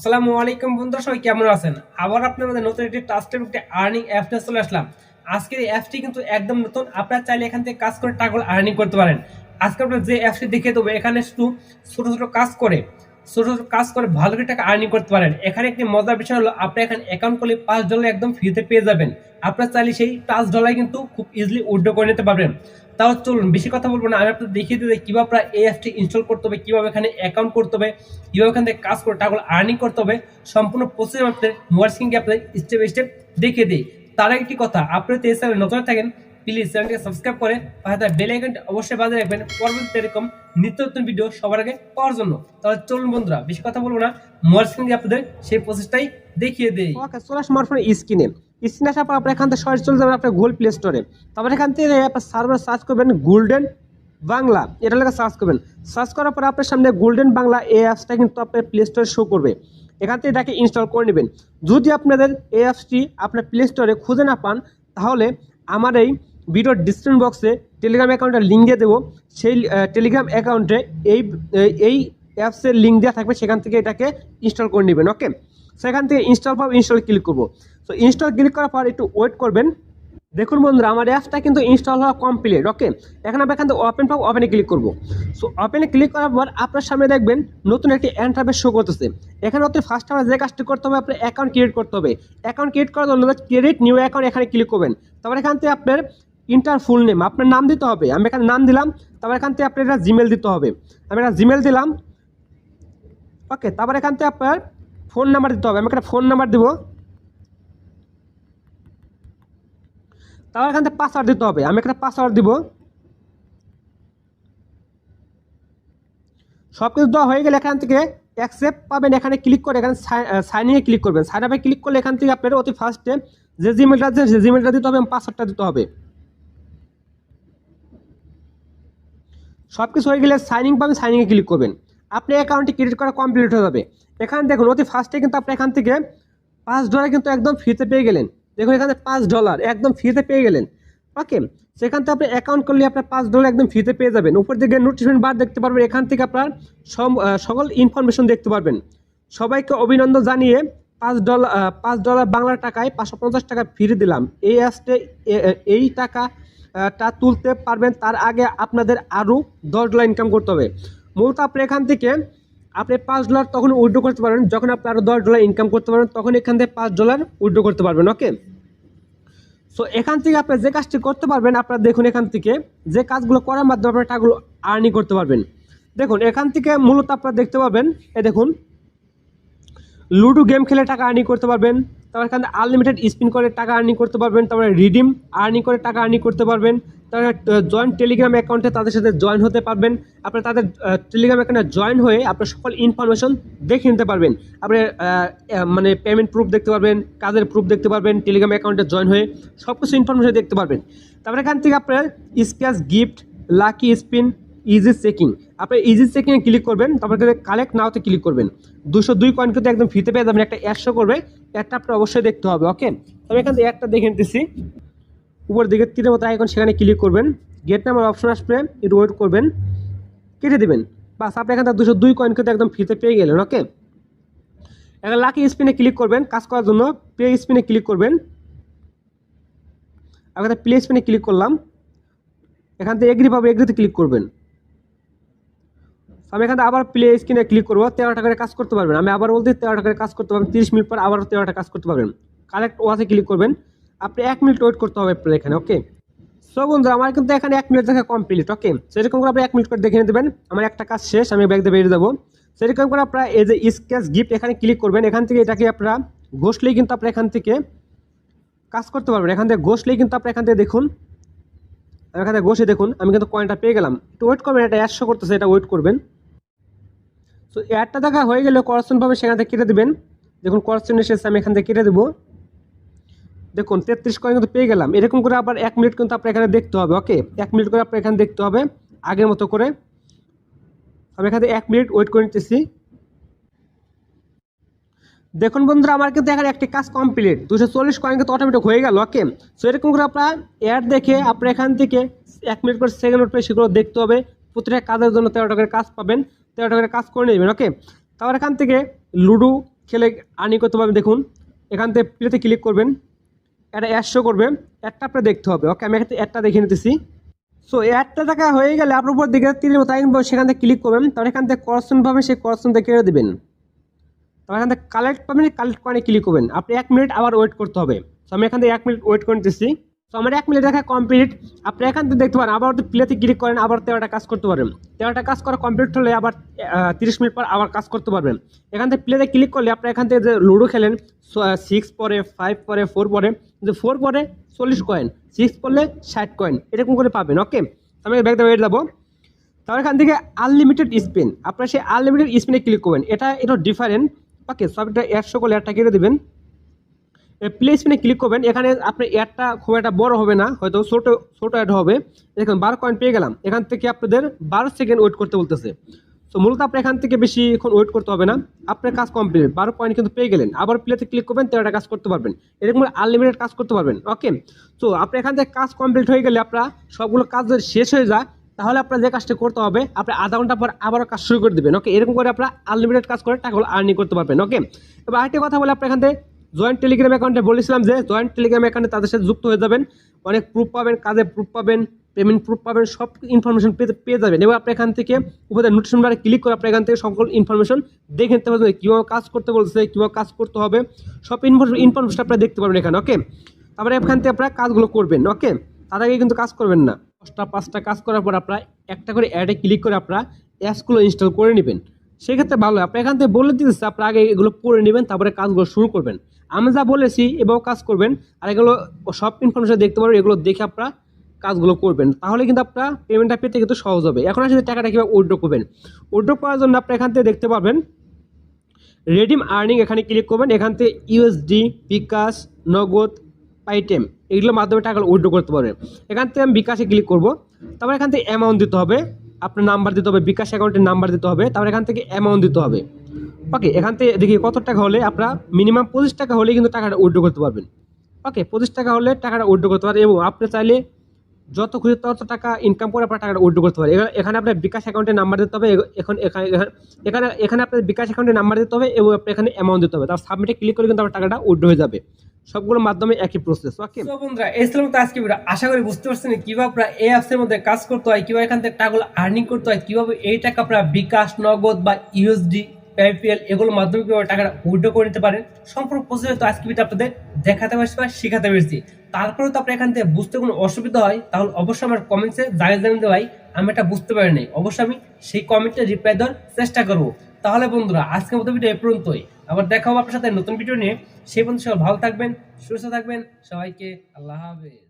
আসসালামু আলাইকুম বন্ধুরা, সবাই কেমন আছেন? আবার আপনাদের নতুন একটি ট্রাস্টেড একটি আর্নিং অ্যাপ নিয়ে চলে আসলাম। আজকের এই অ্যাপটি কিন্তু একদম নতুন, আপনারা চাইলে এখান থেকে কাজ করে টাকাগুলো আর্নিং করতে পারেন। আজকে আপনার যে অ্যাপটি দেখিয়ে দেবো, এখানে শুধু ছোট ছোট কাজ করে, ছোট ছোট কাজ করে ভালো করে টাকা আর্নিং করতে পারেন। এখানে একটি মজার বিষয় হলো আপনি এখানে অ্যাকাউন্ট করলে পাঁচ ডলার একদম ফ্রিতে পেয়ে যাবেন। আপনার চাইলে সেই পাঁচ ডলার কিন্তু খুব ইজিলি উইড্রো করে নিতে পারবেন। তাও চলুন, বেশি কথা বলব না। আমি আপনাদের দেখিয়ে দিতে কীভাবে আপনার এই অ্যাপটি ইনস্টল করতে হবে, কীভাবে এখানে অ্যাকাউন্ট করতে হবে, কীভাবে এখান থেকে কাজ করে টাকাগুলো আর্নিং করতে হবে, সম্পূর্ণ প্রসেস আপনাদের মোবাইল স্ক্রিনকে আপনাদের স্টেপ বাই স্টেপ দেখিয়ে দিই। তার একটি কথা, আপনি যদি এই চ্যানেলে নতুন থাকেন প্লিজ চ্যানেলটিকে সাবস্ক্রাইব করে, পাশে বেল আইকনটি অবশ্যই বাজিয়ে রাখবেন। পরবর্তীতে এরকম নিত্য নতুন ভিডিও সবার আগে পাওয়ার জন্য। তাহলে চলুন বন্ধুরা, বেশি কথা বলব না। মোবাইল স্ক্রিনে আপনাদের সেই প্রসেসটাই দেখিয়ে দেই। ওকে চলে আসুন স্মার্টফোনের স্ক্রিনে স্ক্রিনে আসার পর আপনি এখান থেকে সরাসরি চলে যাবেন আপনার গুগল প্লে স্টোরে তারপর এখান থেকে আপনার সার্ভার সার্চ করবেন গোল্ডেন বাংলা এটা লেখা সার্চ করবেন। সার্চ করার পর আপনার সামনে গোল্ডেন বাংলা এই অ্যাপসটা কিন্তু আপনার প্লে স্টোরে শো করবে। এখান থেকে এটাকে ইনস্টল করে নেবেন। যদি আপনাদের এই অ্যাপসটি আপনার প্লে স্টোরে খুঁজে না পান, তাহলে আমার এই ভিডিওর ডিসক্রিপশন বক্সে টেলিগ্রাম অ্যাকাউন্টের লিঙ্ক দিয়ে দেবো। সেই টেলিগ্রাম অ্যাকাউন্টে এই এই অ্যাপসের লিঙ্ক দেওয়া থাকবে। সেখান থেকে এটাকে ইনস্টল করে নেবেন ওকে সেখান থেকে ইনস্টল পাবো ইনস্টল ক্লিক করব। সো ইনস্টল ক্লিক করার পর একটু ওয়েট করবেন। দেখুন বন্ধুরা, আমার অ্যাপসটা কিন্তু ইনস্টল হওয়া কমপ্লিট ওকে এখন আমরা এখান থেকে ওপেন পাবো ওপেনে ক্লিক করব। সো ওপেনে ক্লিক করার পর আপনার সামনে দেখবেন নতুন একটি অ্যান্টারভেস শো করতেছে। এখানে হচ্ছে ফার্স্ট আমরা যে কাজটি করতে হবে, আপনার অ্যাকাউন্ট ক্রিয়েট করতে হবে। অ্যাকাউন্ট ক্রিয়েট করার জন্য ক্রিয়েট নিউ অ্যাকাউন্ট এখানে ক্লিক করবেন। তারপর এখান থেকে আপনার ইন্টার ফুল নেম আপনার নাম দিতে হবে। আমি এখানে নাম দিলাম, তারপর এখান থেকে আপনার এটা জিমেল দিতে হবে। আমি একটা জিমেল দিলাম ওকে তারপর এখান থেকে আপনার ফোন নাম্বার দিতে হবে, আমি একটা ফোন নাম্বার দিব। তারপর এখান থেকে পাসওয়ার্ড দিতে হবে, আমি একটা পাসওয়ার্ড দিব। সব কিছু দেওয়া হয়ে গেলে এখান থেকে অ্যাকসেপ্ট পাবেন, এখানে ক্লিক করে এখানে সাইন ইনে ক্লিক করবেন। সাইন আপে ক্লিক করলে এখান থেকে আপনার অতি ফার্স্টে যে জিমেলটা আছে যে জিমেলটা দিতে হবে এবং পাসওয়ার্ডটা দিতে হবে। সব কিছু হয়ে গেলে সাইনিং পাবেন সাইনিংয়ে ক্লিক করবেন। আপনি অ্যাকাউন্টটি ক্রেডিট করা কমপ্লিট হয়ে যাবে। এখানে দেখুন অতি ফার্স্টে কিন্তু আপনি এখান থেকে পাঁচ ডলার কিন্তু একদম ফ্রিতে পেয়ে গেলেন। দেখুন এখানে পাঁচ ডলার একদম ফ্রিতে পেয়ে গেলেন। ওকে সেখান থেকে আপনি অ্যাকাউন্ট করলে আপনার পাঁচ ডলার একদম ফ্রিতে পেয়ে যাবেন। উপর দিকে নোটিফিকেশন বার দেখতে পারবেন। এখান থেকে আপনার সকল ইনফরমেশন দেখতে পারবেন। সবাইকে অভিনন্দন জানিয়ে পাঁচ ডলার পাঁচ ডলার বাংলা টাকায় পাঁচশো পঞ্চাশ টাকা ফিরে দিলাম। এই অ্যাপসে এই টাকা আহ, টা তুলতে পারবেন। তার আগে আপনাদের আরও দশ ডলার ইনকাম করতে হবে। মূলত আপনি এখান থেকে আপনি পাঁচ ডলার তখন উইড্রো করতে পারবেন। যখন আপনি আরও দশ ডলার ইনকাম করতে পারবেন, তখন এখান থেকে পাঁচ ডলার উইড্রো করতে পারবেন ওকে সো এখান থেকে আপনি যে কাজটি করতে পারবেন, আপনারা দেখুন এখান থেকে যে কাজগুলো করার মাধ্যমে আপনার টাকাগুলো আর্নিং করতে পারবেন। দেখুন, এখান থেকে মূলত আপনারা দেখতে পাবেন এ দেখুন, লুডো গেম খেলে টাকা আর্নিং করতে পারবেন। তারপর এখানে আনলিমিটেড স্পিন করে টাকা আর্নিং করতে পারবেন, তারপরে রিডিম আর্নিং করে টাকা আর্নিং করতে পারবেন, তারপরে জয়েন্ট টেলিগ্রাম অ্যাকাউন্টে তাদের সাথে জয়েন হতে পারবেন আপনি তাদের টেলিগ্রাম অ্যাকাউন্টে জয়েন হয়ে আপনার সকল ইনফরমেশন দেখে নিতে পারবেন আপনি মানে পেমেন্ট প্রুফ দেখতে পারবেন, কাজের প্রুফ দেখতে পারবেন টেলিগ্রাম অ্যাকাউন্টে জয়েন হয়ে সব কিছু ইনফরমেশন দেখতে পারবেন, তারপরে এখান থেকে আপনার scratch gift lucky spin easy checking আপনি ইজি চেকিংয়ে ক্লিক করবেন, তারপর কিন্তু কালেক্ট নাওতে ক্লিক করবেন। দুশো দুই কয়েন কিন্তু একদম ফিতে পেয়ে যাবেন, একটা একশো করবে একটা আপনার অবশ্যই দেখতে হবে ওকে তবে এখান থেকে একটা দেখে নিতেছি। উপর দিকে তীরের মতো আইকন সেখানে ক্লিক করবেন। গেট নাম্বার অপশন আসবে একটু ওয়েট করবেন, কেটে দেবেন। বাস, আপনি এখান থেকে দুশো দুই কয়েন কিন্তু একদম ফ্রিতে পেয়ে গেলেন ওকে এখন লাকি স্পিনে ক্লিক করবেন, কাজ করার জন্য পে স্পিনে ক্লিক করবেন। এখানে প্লে স্পিনে ক্লিক করলাম। এখান থেকে এগ্রি পাবো এগ্রিতে ক্লিক করবেন। আমি এখানে আবার প্লে স্ক্রিনে ক্লিক করব তেরো টাকার কাজ করতে পারবেন। আমি আবার বলতে তেরো টাকার কাজ করতে পারবেন, তিরিশ মিনিট পর আবার তেরো টাকা কাজ করতে পারবেন। কালেক্ট ওয়াসে ক্লিক করবেন। আপনি এক মিনিট ওয়েট করতে হবে আপনার এখানে ওকে সো বন্ধুরা, আমার কিন্তু এখানে এক মিনিট দেখা কমপ্লিট ওকে সেরকম করে আপনি এক মিনিট করে দেখে নিতে দেবেন আমার একটা কাজ শেষ, আমি ব্যাগ দিয়ে বেরিয়ে যাব। সেরকম করে আপনারা এই যে স্ক্যাচ গিফট এখানে ক্লিক করবেন, এখান থেকে এটাকে আপনারা ঘষলেই কিন্তু আপনি এখান থেকে কাজ করতে পারবেন। এখান থেকে ঘষলেই কিন্তু আপনি এখান থেকে দেখুন এখানে ঘষে দেখুন, আমি কিন্তু কয়েনটা পেয়ে গেলাম। একটু ওয়েট করবেন, এটা একশো করতেছে, এটা ওয়েট করবেন। সো অ্যাডটা দেখা হয়ে গেলে করসন পাবে, সেখান থেকে কেটে দেবেন। দেখুন করসন এসেছে, আমি এখান থেকে কেটে দেবো। দেখুন, তেত্রিশ কয়েন কিন্তু পেয়ে গেলাম। এরকম করে আবার এক মিনিট কিন্তু আপনার এখানে দেখতে হবে ওকে এক মিনিট করে আপনার এখানে দেখতে হবে, আগের মতো করে। আমি এখানে এক মিনিট ওয়েট করে নিতেছি। দেখুন বন্ধুরা, আমার কিন্তু এখানে একটি কাজ কমপ্লিট দুশো চল্লিশ কয়েন কিন্তু অটোমেটিক হয়ে গেল ওকে সো এরকম করে আপনার অ্যাড দেখে আপনার এখান থেকে এক মিনিট করে সেকেন্ড উঠবে সেগুলো দেখতে হবে। প্রতিটা কাজের জন্য তেরো টাকার কাজ পাবেন। তেরো টাকার কাজ করে নেবেন ওকে তারপর এখান থেকে লুডো খেলে আর্নিং করতে পারবেন, দেখুন। এখান থেকে প্লেতে ক্লিক করবেন। একটা অ্যাড শো করবে। অ্যাডটা আপনার দেখতে হবে ওকে আমি এখানে অ্যাডটা দেখে নিতেছি। সো অ্যাডটা দেখা হয়ে গেলে আপনার উপর দিকে মতো আইন সেখান থেকে ক্লিক করবেন। তারপর এখান থেকে করসন পাবেন, সেই থেকে কেড়ে দেবেন। তারপর এখান থেকে কালেক্ট পাবেন কালেক্ট করে ক্লিক করবেন। আপনি এক মিনিট আবার ওয়েট করতে হবে। সো আমি এখান থেকে এক মিনিট ওয়েট করে নিতেছি। তো আমার এক মিনিট দেখা কমপ্লিট আপনি এখান থেকে দেখতে পারেন, আবার প্লেতে ক্লিক করেন, আবার তেরোটা কাজ করতে পারবেন। তেরোটা কাজ করা কমপ্লিট হলে আবার তিরিশ মিনিট পর আবার কাজ করতে পারবেন। এখান থেকে প্লেতে ক্লিক করলে আপনি এখান থেকে যে লুডো খেলেন সিক্স পরে ফাইভ পরে ফোর পরে যে ফোর পরে চল্লিশ কয়েন সিক্স পড়লে ষাট কয়েন এরকম করে পাবেন ওকে আমি ব্যাগ দেবো যাব। তারপর এখান থেকে আনলিমিটেড স্পিন আপনারা সেই আনলিমিটেড স্পিনে ক্লিক করবেন। এটা এটা ডিফারেন্ট ওকে সব একটা একশো করলে একটা কেটে দেবেন। প্লে স্পিনে ক্লিক করবেন। এখানে আপনার অ্যাডটা খুব একটা বড় হবে না, হয়তো ছোট ছোট অ্যাড হবে। দেখুন বারো কয়েন পেয়ে গেলাম। এখান থেকে আপনাদের বারো সেকেন্ড ওয়েট করতে বলতেছে। তো মূলত আপনি এখান থেকে বেশি এখন ওয়েট করতে হবে না। আপনার কাজ কমপ্লিট বারো পয়েন্ট কিন্তু পেয়ে গেলেন। আবার প্লেতে ক্লিক করবেন, তেরোটা কাজ করতে পারবেন। এরকম আনলিমিটেড কাজ করতে পারবেন। ওকে তো আপনি এখান থেকে কাজ কমপ্লিট হয়ে গেলে আপনার সবগুলো কাজ যদি শেষ হয়ে যায়, তাহলে আপনার যে কাজটা করতে হবে, আপনি আধা ঘণ্টা পর আবারও কাজ শুরু করে দেবেন। ওকে এরকম করে আপনার আনলিমিটেড কাজ করে টাকাগুলো আর্নিং করতে পারবেন। ওকে এবার আরেকটা কথা বলে, আপনি এখান থেকে জয়েন্ট টেলিগ্রাম অ্যাকাউন্টে বলেছিলাম যে জয়েন্ট টেলিগ্রাম অ্যাকাউন্টে তাদের সাথে যুক্ত হয়ে যাবেন। অনেক প্রুফ পাবেন কাজে প্রুফ পাবেন পেমেন্ট প্রুফ পাবেন, সব ইনফরমেশন পেতে পেয়ে যাবেন। এবার আপনি এখান থেকে উপরে নোটিফিকেশন বারে ক্লিক করে আপনি এখান থেকে সকল ইনফরমেশন দেখে নিতে পারবেন কীভাবে কাজ করতে বলছে, কীভাবে কাজ করতে হবে। সব ইনফরমেশন আপনারা দেখতে পারবেন এখানে ওকে তারপরে এখান থেকে আপনারা কাজগুলো করবেন ওকে তার আগে কিন্তু কাজ করবেন না। দশটা, পাঁচটা কাজ করার পর আপনারা একটা করে অ্যাডে ক্লিক করে আপনারা অ্যাপসগুলো ইনস্টল করে নেবেন। সেক্ষেত্রে ভালো আপনি এখান থেকে বলে দিতেছে আপনি আগে এগুলো পড়ে নেবেন, তারপরে কাজগুলো শুরু করবেন। আমি যা বলেছি, এভাবে কাজ করবেন, আর এগুলো সব ইনফরমেশন দেখতে পারবেন, এগুলো দেখে আপনারা কাজগুলো করবেন। তাহলে কিন্তু আপনার পেমেন্টটা পেতে কিন্তু সহজ হবে। এখন আসলে টাকাটা কীভাবে উইড্রো করবেন। উইড্রো করার জন্য আপনি এখান থেকে দেখতে পাবেন রেডিম আর্নিং এখানে ক্লিক করবেন। এখান থেকে ইউএসডি বিকাশ, নগদ আইটেম এগুলোর মাধ্যমে টাকা উইড্রো করতে পারবেন। এখান থেকে আমি বিকাশে ক্লিক করব। তারপর এখান থেকে অ্যামাউন্ট দিতে হবে। আপনার নাম্বার দিতে হবে, বিকাশ অ্যাকাউন্টের নাম্বার দিতে হবে, তারপর এখান থেকে অ্যামাউন্ট দিতে হবে। ওকে এখান থেকে দেখি কত টাকা হলে আপনার মিনিমাম পঁচিশ টাকা হলে কিন্তু টাকাটা উইড্রো করতে পারবেন। ওকে পঁচিশ টাকা হলে টাকাটা উইড্রো করতে পারবেন এবং আপনি চাইলে যত খুশি তত টাকা ইনকাম করে আপনার টাকাটা উইড্রো করতে পারে এখানে- আপনার বিকাশ অ্যাকাউন্টের নাম্বার দিতে হবে এখন এখানে, এখানে- এখানে আপনার বিকাশ অ্যাকাউন্টের নাম্বার দিতে হবে এবং আপনি এখানে অ্যামাউন্ট দিতে হবে। তার সাবমিটে ক্লিক করে কিন্তু আপনার টাকাটা উইড্রো হয়ে যাবে। সবগুলোর মাধ্যমে একই প্রসেস ওকে তো বন্ধুরা, এই ছিল আজকে ভিডিও আশা করি বুঝতে পারছেন কীভাবে আপনারা এই অ্যাপসের মধ্যে কাজ করতে হয়, কীভাবে এখান থেকে টাকাগুলো আর্নিং করতে হয়, কীভাবে এই টাকা আপনারা বিকাশ, নগদ বা ইউএসডি পেপিএল এগুলোর মাধ্যমে কীভাবে টাকাটা উইড্রো করে নিতে পারেন। সম্পূর্ণ প্রসেস তো আজকে ভিডিও আপনাদের দেখাতে পারছি বা শেখাতে পেরেছি। তারপরেও তো আপনার এখান থেকে বুঝতে কোনো অসুবিধা হয়, তাহলে অবশ্যই আমার কমেন্টসে জানিয়ে জানিয়ে দেওয়াই আমি এটা বুঝতে পারি নাই। অবশ্যই আমি সেই কমেন্টে রিপ্লাই দেওয়ার চেষ্টা করব। তাহলে বন্ধুরা, আজকের মতো ভিডিও এ পর্যন্তই। আবার দেখা হবে আপনার সাথে নতুন ভিডিও নিয়ে। সেই পর্যন্ত সবাই ভালো থাকবেন, সুস্থ থাকবেন। সবাইকে আল্লাহ হাফেজ।